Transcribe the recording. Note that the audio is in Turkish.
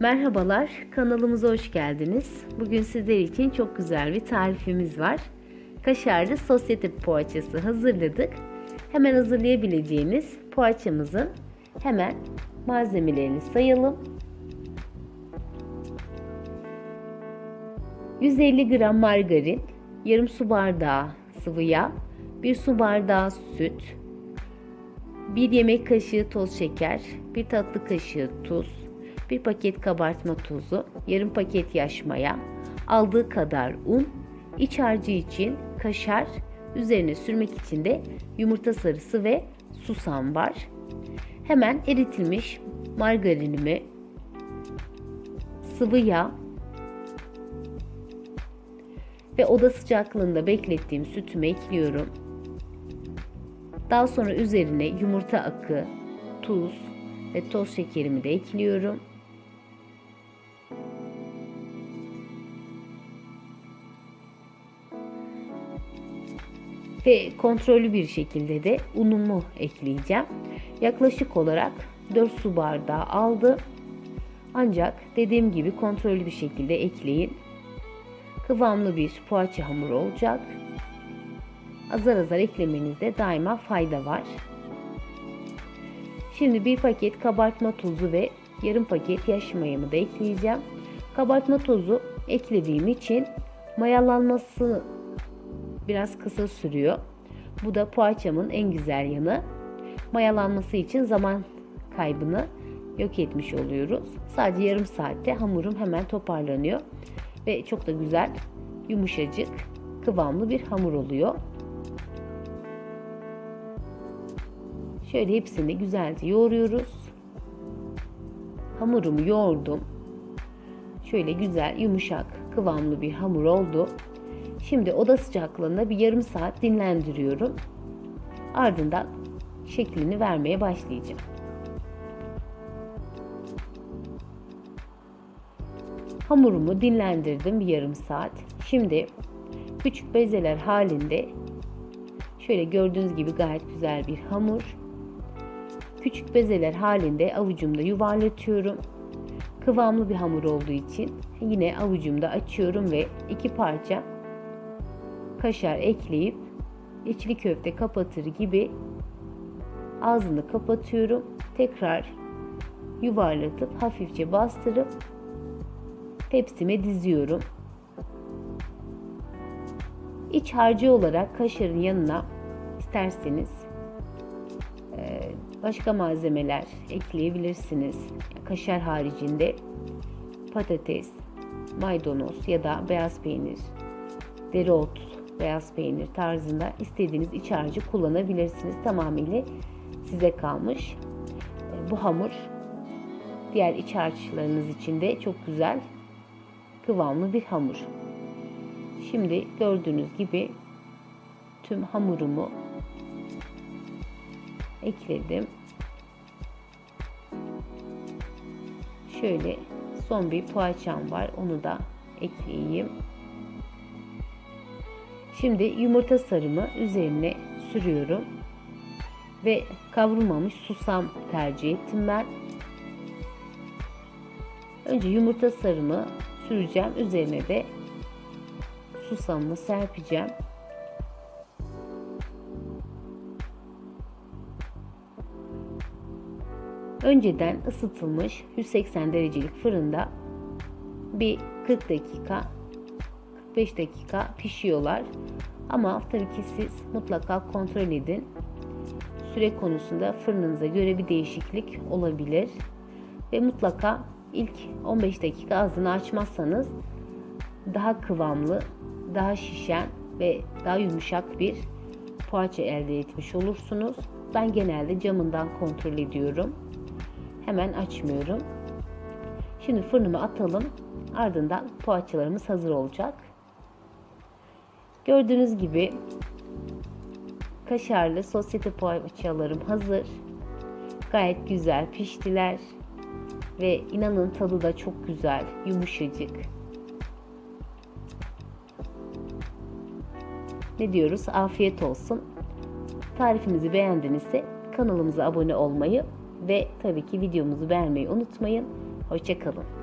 Merhabalar, kanalımıza hoş geldiniz. Bugün sizler için çok güzel bir tarifimiz var. Kaşarlı sosyete poğaçası hazırladık. Hemen hazırlayabileceğiniz poğaçamızın hemen malzemelerini sayalım. 150 gram margarin, yarım su bardağı sıvı yağ, 1 su bardağı süt, 1 yemek kaşığı toz şeker, 1 tatlı kaşığı tuz, 1 paket kabartma tozu, yarım paket yaş maya, aldığı kadar un, iç harcı için kaşar, üzerine sürmek için de yumurta sarısı ve susam var. Hemen eritilmiş margarinimi, sıvı yağ ve oda sıcaklığında beklettiğim sütümü ekliyorum. Daha sonra üzerine yumurta akı, tuz ve toz şekerimi de ekliyorum. Ve kontrollü bir şekilde de unumu ekleyeceğim. Yaklaşık olarak 4 su bardağı aldı. Ancak dediğim gibi kontrollü bir şekilde ekleyin. Kıvamlı bir poğaça hamuru olacak. Azar azar eklemenizde daima fayda var. Şimdi bir paket kabartma tozu ve yarım paket yaş mayamı da ekleyeceğim. Kabartma tozu eklediğim için mayalanması biraz kısa sürüyor. Bu da poğaçamın en güzel yanı. Mayalanması için zaman kaybını yok etmiş oluyoruz. Sadece yarım saatte hamurum hemen toparlanıyor ve çok da güzel, yumuşacık, kıvamlı bir hamur oluyor. Şöyle hepsini güzelce yoğuruyoruz. Hamurumu yoğurdum. Şöyle güzel, yumuşak, kıvamlı bir hamur oldu. Şimdi oda sıcaklığında bir yarım saat dinlendiriyorum. Ardından şeklini vermeye başlayacağım. Hamurumu dinlendirdim bir yarım saat. Şimdi küçük bezeler halinde şöyle gördüğünüz gibi gayet güzel bir hamur. Küçük bezeler halinde avucumda yuvarlatıyorum. Kıvamlı bir hamur olduğu için yine avucumda açıyorum ve iki parça kaşar ekleyip içli köfte kapatır gibi ağzını kapatıyorum. Tekrar yuvarlatıp hafifçe bastırıp tepsime diziyorum. İç harcı olarak kaşarın yanına isterseniz başka malzemeler ekleyebilirsiniz. Kaşar haricinde patates, maydanoz ya da beyaz peynir, dereotu, beyaz peynir tarzında istediğiniz iç harcı kullanabilirsiniz. Tamamıyla size kalmış. Bu hamur diğer iç harçlarınız için de çok güzel kıvamlı bir hamur. Şimdi gördüğünüz gibi tüm hamurumu ekledim. Şöyle son bir poğaçam var. Onu da ekleyeyim. Şimdi yumurta sarımı üzerine sürüyorum. Ve kavrulmamış susam tercih ettim ben. Önce yumurta sarımı süreceğim. Üzerine de susamımı serpeceğim. Önceden ısıtılmış 180 derecelik fırında bir 40 dakika 45 dakika pişiyorlar. Ama tabii ki siz mutlaka kontrol edin. Süre konusunda fırınınıza göre bir değişiklik olabilir. Ve mutlaka ilk 15 dakika ağzını açmazsanız daha kıvamlı, daha şişen ve daha yumuşak bir poğaça elde etmiş olursunuz. Ben genelde camından kontrol ediyorum. Hemen açmıyorum. Şimdi fırınıma atalım. Ardından poğaçalarımız hazır olacak. Gördüğünüz gibi kaşarlı sosyete poğaçalarım hazır. Gayet güzel piştiler. Ve inanın tadı da çok güzel, yumuşacık. Ne diyoruz? Afiyet olsun. Tarifimizi beğendinizse kanalımıza abone olmayı ve tabii ki videomuzu beğenmeyi unutmayın. Hoşçakalın.